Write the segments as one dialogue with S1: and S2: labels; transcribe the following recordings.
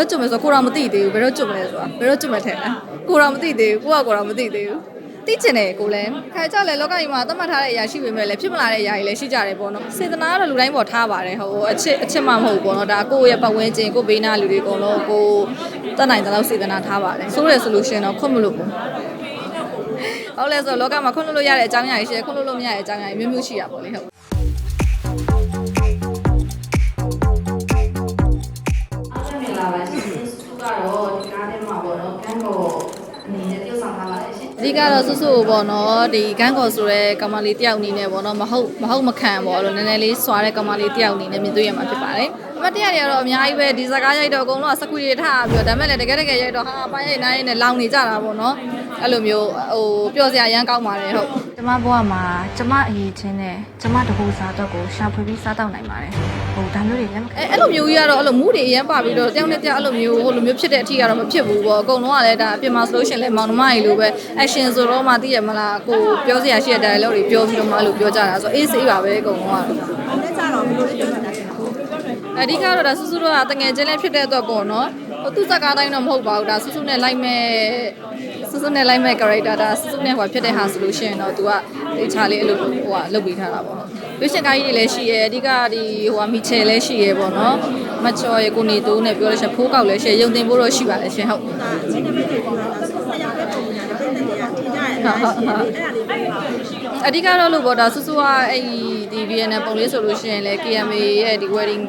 S1: တော့ကျွတ်မယ်ဆိုတော့ကိုတော်မသိသေးဘူးဘယ်တော့ကျွတ်မလဲဆိုတာဘယ်တော့ကျွတ်မယ်ထဲလဲကိုတော်မသိသေးဘူးကိုကကိုတော်မသိသေးဘူးသိချင်တယ်ကိုလည်းခါကြလဲလောကကြီးမှာသတ်မှတ်ထားတဲ့အရာရှိပေမဲ့လည်းဖြစ်မလာတဲ့အရာတွေလည်းရှိကြတယ်ပေါ့နော်စေတနာကတော့လူတိုင်းပေါ်ထားပါတယ်ဟိုအချစ်အချစ်မှမဟုတ်ဘူးပေါ့နော်ဒါကိုယ့်ရဲ့ပတ်ဝန်းကျင်ကိုယ့်ဘေးနားလူတွေအကုန်လုံးကိုတတ်နိုင်တဲ့လောက်စေတနာထားပါတယ်ဆိုရယ်ဆိုလို့ရှိရင်တော့ခွတ်မလို့ဘူးဟုတ်လဲဆိုတော့လောကမှာခွတ်လို့ရတဲ့အကြောင်းအရာတွေရှိတယ်ခွတ်လို့မရတဲ့အကြောင်းအရာတွေမျိုးမျိုးရှိတာပေါ့လေဟုတ်
S2: လာပါရှင်စုကတော့ဒီကားထဲမှာပေါ့နော်ကန်းကိုအနေနဲ့ပြုဆောင်ထားပါတယ်ရှင်
S1: အဓိကတော့ဆွဆွပေါ့နော်ဒီဂန်းကော်ဆိုရဲကောင်မလေးတယောက်အနေနဲ့ပေါ့နော်မဟုတ်မဟုတ်မခံပေါ့အဲ့လိုနည်းနည်းလေးစွာတဲ့ကောင်မလေးတယောက်အနေနဲ့မြင်တွေ့ရမှာဖြစ်ပါတယ် အမတ်တရားတွေကတော့အများကြီးပဲဒီစကားရိုက်တော့အကုန်လုံးကစကွီတွေထားပြီးတော့ဒါမဲ့လည်းတကယ်တကယ်ရိုက်တော့ဟာပိုင်းရိုက်နိုင်နဲ့လောင်နေကြတာပေါ့နော်အဲ့လိုမျိုးဟိုပျော်စရာရမ်းကောင်းပါတယ်ဟုတ်
S3: ကျမဘဝမှာကျမအရေးချင်းနဲ့ကျမတကူစားတော့ကိုရှာဖွေပြီးစားတော့နိုင်ပါတယ်ဟိုဒါမျိုးတွေလက်မခံ
S1: အဲအဲ့လိုမျိုးကြီးကတော့အဲ့လိုမူးတွေအရင်ပါပြီးတော့တယောက်နဲ့တယောက်အဲ့လိုမျိုးဟိုလိုမျိုးဖြစ်တဲ့အထီကတော့မဖြစ်ဘူးပေါ့အကုန်လုံးကလည်းဒါအပြင်မှာဆိုလို့ရှရင်လည်းမောင်နှမကြီးလိုပဲ action ဆိုတော့မှသိရမလားကိုပြောစရာရှိတဲ့ dialogue တွေပြောပြီးတော့မှအဲ့လိုပြောကြတာဆိုအေးစေးပါပဲအကုန်လုံးက။
S4: လက်ကြတော့ဘယ်လိုလဲပြောတာလဲ။
S1: အဓိကတော့ဒါဆူဆူတော့တငယ်ချင်းလည်းဖြစ်တဲ့အတွက်ပေါ့နော်ဟိုသူ့စကားတိုင်းတော့မဟုတ်ပါဘူးဒါဆူဆူနဲ့လိုက်မဲ့ဆူဆူနဲ့လိုက်မဲ့ character ဒါဆူဆူနဲ့ဟိုဖြစ်တဲ့ဟာဆိုလို့ရှိရင်တော့ तू ကတေချာလေးအဲ့လိုဟိုကလုပ်ပေးထားတာပေါ့ရွှေရှင်ကားကြီးတွေလည်းရှိရဲအဓိကဒီဟိုကမီချယ်လည်းရှိရဲပေါ့နော်မချော်ရေကိုနေတူးနဲ့ပြောလို့ရှိရင်ဖိုးကောက်လည်းရှိရဲရုံတင်ဖို့တော့ရှိပါတယ်ရှင်ဟုတ်
S4: ဒါအချင်းတစ်ပိတ် အ
S1: ဓိကတော့လို့ပေါ့ဒါဆူဆူကအဲ့ဒီ VNN ပုံလေးဆိုလို့ရှိရင်လည်း KMA ရဲ့ဒီ wedding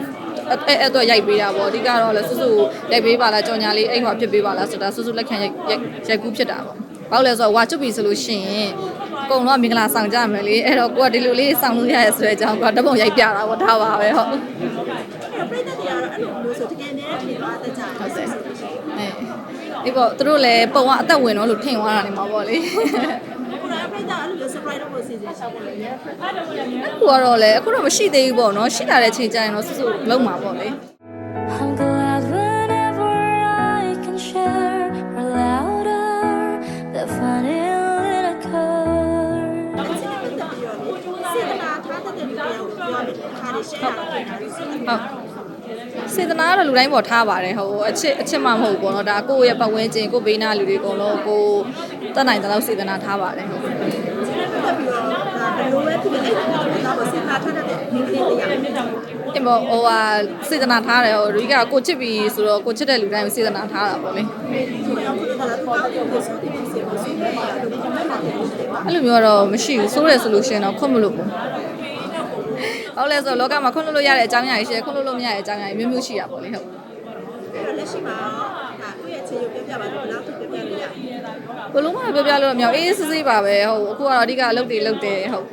S1: အဲ့အဲ့တော့ရိုက်ပေးတာပေါ့အဓိကတော့လည်းဆူဆူရိုက်ပေးပါလားကြော်ညာလေးအဲ့ဟောဖြစ်ပေးပါလားဆိုတာဆူဆူလက်ခံရိုက်ရိုက်ကူးဖြစ်တာပေါ့ဘာလို့လဲဆိုတော့ဝါကျွတ်ပြီဆိုလို့ရှိရင်အကုန်လုံးကမင်္ဂလာဆောင်ကြမယ်လေအဲ့တော့ကိုကဒီလိုလေးဆောင်လို့ရရဲဆိုတဲ့အကြောင်းကဓာတ်ပုံရိုက်ပြတာပေါ့ဒါပါပဲဟုတ်
S4: ပြိတ္တတွေကတော့အဲ့လိုမျိုးဆိုတကယ်နဲ့ထင်သွားတတ်ကြတယ်။
S1: ဟုတ်တယ်အဲ ဒီပေါ့သူတို့လည်းပုံကအသက်ဝင်တော့လို့ထင်သွားတာနေမှာပေါ့လေ
S4: ခုနကပြိတ္တအဲ့လိုမျိုး surprise လုပ်ဖို့စီစဉ်ရှောက်ဖို့လည်း
S1: အခုကတော့လည်းအခုတော့မရှိသေးဘူးပေါ့နော်ရှိလာတဲ့ချိန်ကျရင်တော့ဆူဆူလုံးမှာပေါ့လေ
S5: I'm glad whenever I can share or louder the funny little chord.
S4: အချင်းတစ်ပိတ်တွေပြောလေစေတနာထားတဲ့လူတွေကိုပြောတယ်ခါလေး share တာပြင်တာစေတ
S1: ဟုတ်
S4: နာ
S1: စေတနာကတော့လူတိုင်းပေါ်ထားပါတယ်ဟိုအချစ်အချစ်မှမဟုတ်ဘူးပေါ့နော်ဒါကိုယ့်ရဲ့ပတ်ဝန်းကျင်ကိုယ့်ဘေးနားလူတွေအကုန်လုံးကိုတတ်နိုင်တဲ့လောက်စေတနာထားပါတယ်ဟုတ်
S4: တက်ပြီးတော့ဒါဘယ်လိုပဲဖြစ်ဖြစ်အဲ့ဒါတော့စေတနာထားတဲ့မင်းကလေးတွေရတယ်
S1: အမေဟိုဟာစေတနာထားတယ်ဟိုရီကကိုချစ်ပြီဆိုတော့ကိုချစ်တဲ့လူတိုင်းစေတနာထားတာပေါ့လေ။
S4: ဆိုတော့ခုနကလည်းတော့ပြောလို့ဆိုတယ်စေဖို့ဆိုတယ်အဲ့လို comment မှာတယ်လို့ပြောပါ
S1: အဲ့လိုမျိုးကတော့မရှိဘူးဆိုးရဆိုလို့ရှိရင်တော့ခွတ်မလို့ဘူး ဟုတ်လဲဆိုတော့လောကမှာခွတ်လို့ရတဲ့အကြောင်းအရာတွေရှိတယ်ခွတ်လို့မရတဲ့အကြောင်းအရာတွေမျိုးမျိုးရှိတာပေါ့လေဟုတ်
S4: အဲ့တော့လက်ရှိမှာဟာကိုယ့်ရဲ့အခြေရုပ်ပြောပြပါတော့ဘယ်လောက်ထိပြောပြလို့ရလဲ
S1: ဘလုံးမပြောပြလို့တော့မရဘူးအေးစစ်စစ်ပါပဲဟုတ်အခုကတော့အဓိကအလုပ်တွေလုပ်တယ်ဟုတ်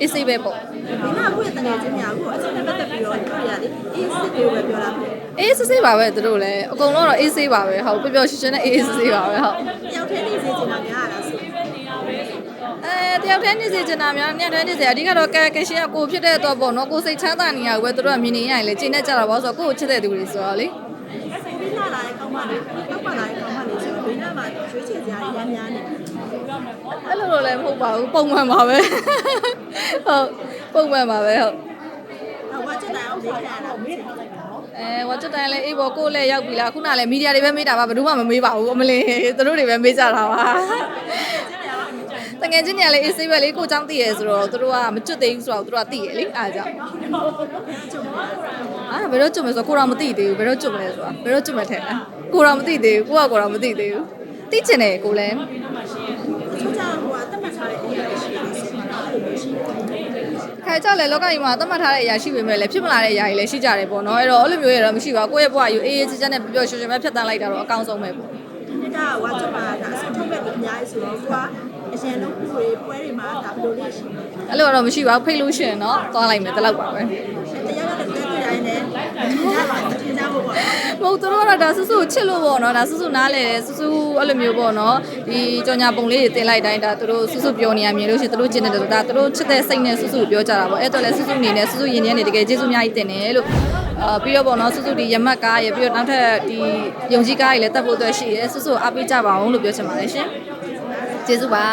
S1: အေးစိပဲပေါ့။
S4: ဒီကကိုယ့်ရဲ့တကယ်ချင်းများကိုအချင်းနဲ့ပတ်သက်ပြီးတော့တို့ရတယ်အေးစစ်တွေကိုပဲပြောတာပေါ့
S1: အေးစစ်စစ်ပါပဲသူတို့လည်းအကုန်လုံးတော့အေးဆေးပါပဲဟုတ်ပျော်ပျော်ရွှင်ရွှင်နဲ့အေးစစ်စစ်ပါပဲဟုတ်။
S4: တယောက်တည်းနေစေချင်တာများလားဆို
S1: အဲ တယောက်တည်းနေစေချင်တာများညက်တည်းနေစေအဓိကတော့ကဲကရှင်ကကိုဖြစ်တဲ့တော့ပေါ့နော်ကိုစိတ်ချမ်းသာနေရပဲသူတို့ကမြင်နေရရင်လေချိန်နဲ့ကြတာပေါ့ဆိုတော့ကိုကိုချစ်တဲ့သူတွေဆိုတော့လေ။
S4: ဒီလာလာတဲ့ကောင်းမလေးတောက်ပါလာတဲ့ကောင်းမလေးဆိုတော့ဘေးနားမှာရွှေချယ်စရာတွေရမ်းများနေ
S1: အဲ့လိုတော့လည်းမဟုတ်ပါဘူးပုံမှန်ပါပဲဟုတ်ပုံမှန်ပါပဲဟုတ်။
S4: တော့ဝါချက်တိုင်းအောင်လေးခံရတာမေးတယ်လိုက်ပါတော့
S1: အဲဝါချက်တိုင်းလည်းအေးပေါ်ကိုယ်လည်းရောက်ပြီလားခုနလည်းမီဒီယာတွေပဲမေးတာပါဘယ်သူမှမမေးပါဘူးအမလေးသူတို့တွေပဲမေးကြတာပါ တငယ်ချင်းတွေကလည်းအေးဆေးပဲလေကိုကြောင့်သိရဆိုတော့သူတို့ကမကျွတ်သေးဘူးဆိုတော့သူတို့ကသိရလေအားကြောင့်အာဘယ်တော့ကျွတ်မလဲဆိုတော့ကိုတော့မသိသေးဘူးဘယ်တော့ကျွတ်မလဲဆိုတော့ဘယ်တော့ကျွတ်မလဲကိုတော့မသိသေးဘူးကိုကကိုတော့မသိသေးဘူးသိချင်တယ်ကိုလည်းခါကြလဲလောကကြီးမှာသတ်မှတ်ထားတဲ့အရာရှိပေမဲ့လည်းဖြစ်မလာတဲ့အရာတွေလည်းရှိကြတယ်ပေါ့နော်အဲ့တော့အဲ့လိုမျိုးရတော့မရှိပါဘူးကိုယ့်ရဲ့ဘဝကိုအေးအေးချမ်းချမ်းနဲ့ပျော်ပျော်ရွှင်ရွှင်ပဲဖြတ်တန်းလိုက်တာတော့အကောင်းဆုံးပဲပေါ့
S4: ဒီကဝါချက်မှာဒါအဆုံးထုတ်မဲ့အများကြီးဆိုတော့ကိုကအရင်လုံးပွဲပွဲတွေမှာဒါဘယ်လိုလဲရှိလဲ။
S1: အဲ့လိုတော့မရှိပါဘူးဖိတ်လို့ရှိရင်တော့သွားလိုက်မယ်တလောက်ပါပဲ
S4: တရားရတဲ့တွေ့တွေ့တိုင်းနဲ့ညပါထင်ကြဖို့ပေါ့နော်
S1: မဟုတ်သူတို့ကတော့ဒါဆူဆူချစ်လို့ပေါ့နော်ဒါဆူဆူနားလေတယ်ဆူဆူအဲ့လိုမျိုးပေါ့နော်ဒီကြောင်ညာပုံလေးတွေတင်လိုက်တိုင်းဒါသူတို့ဆူဆူပြောနေရမြင်လို့ရှိရင်သူတို့ကျင်တယ်လို့ဒါသူတို့ချစ်တဲ့စိတ်နဲ့ဆူဆူပြောကြတာပေါ့အဲ့တော့လဲဆူဆူနေနဲ့ဆူဆူရင်ထဲနေတကယ်ကျေးဇူးအများကြီးတင်တယ်လို့ အာပြီးတော့ပေါ့နော်ဆူဆူဒီရမတ်ကားရပြီးတော့နောက်ထပ်ဒီယုံကြည်ကားကြီးလည်းတက်ဖို့အတွက်ရှိရဲဆူဆူအားပေးကြပါအောင်လို့ပြောချင်ပါတယ်ရှင်ကျေးဇူးပါ